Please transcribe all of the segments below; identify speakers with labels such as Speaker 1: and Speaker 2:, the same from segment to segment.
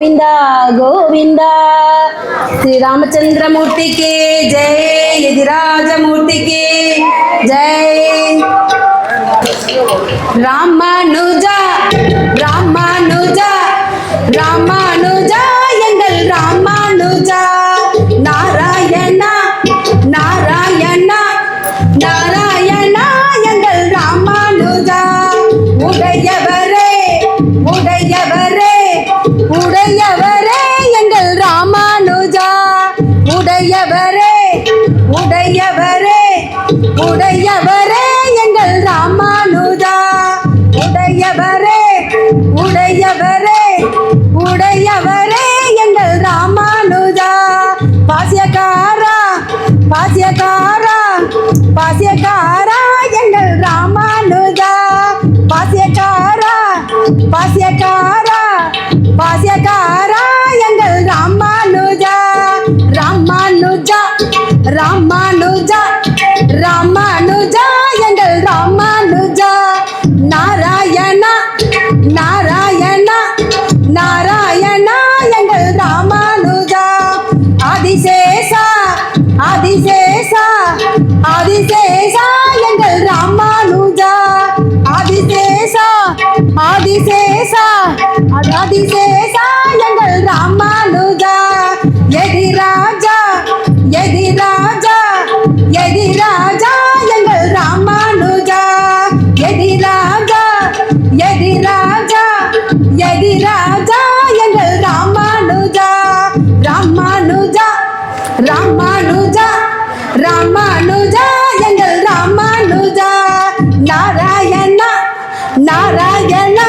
Speaker 1: గోవింద గోవింద. శ్రీరామచంద్రమూర్తికి జై యజిరాజమూర్తికి జై. రామానుజ உடையவரே உடையவரே எங்கள் ராமானுதா உடையவரே உடையவரே உடையவரே எங்கள் ராமானுதா பாசியக்காரா பாசியக்காரா பாசியக்காரா எங்கள் ராமானுதா பாசியக்காரா பாசியக்காரா பாசியக்காரா எங்கள் ராமானுஜா. ராமானுஜா ராமா ஆதிசேஷா ஆதிசேஷா ஆதிசேஷா எங்கள் ராமானுஜா ஆதிசேஷா ஆதிசேஷா ஆதிசேஷா எங்கள் ராமானுஜா எதிராஜா எதிராஜா எதிராஜா எங்கள் ராமானுஜா எதிராஜா எதிராஜா எதிராஜா எங்கள் ராமானுஜா ராமானுஜா ராமானுஜா ராமானுஜா எங்கள் ராமானுஜா. நாராயணா நாராயணா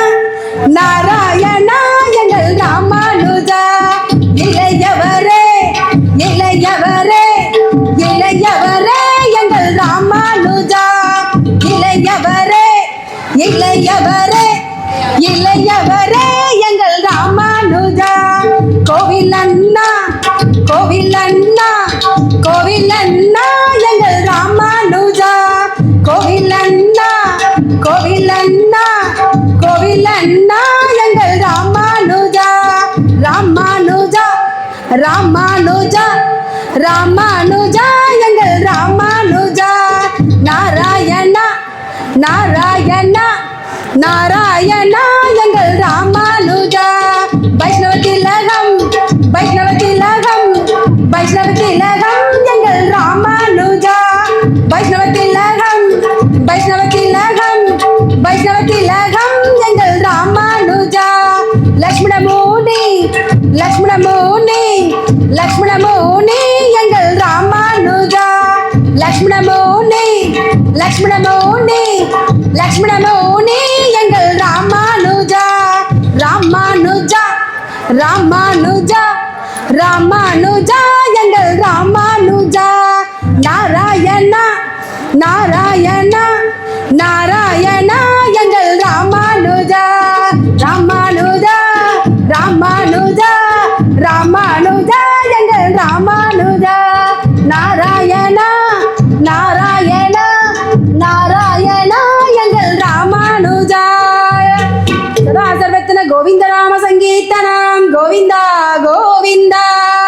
Speaker 1: நாராயணா எங்கள் ராமானுஜா. இளையவரே இளையவரே இளையவரே எங்கள் ராமானுஜா. இளையவரே இளையவரே இளையவரே ராமானுஜா எங்கள் ராமானுஜா நாராயணா நாராயணா நாராயணா எங்கள் ராமானுஜா. லக்ஷ்மணமூனி லக்ஷ்மணமூனி லக்ஷ்மணமூனி எங்கள் ராமானுஜா ராமானுஜா ராமானுஜா ராமானுஜா எங்கள் ராமானுஜா நாராயணா நாராயணா நாராயணா எங்கள் ராமானுஜா ராமானுஜா ராமானுஜா ராமானுஜா எங்கள் ராமானுஜா நாராயண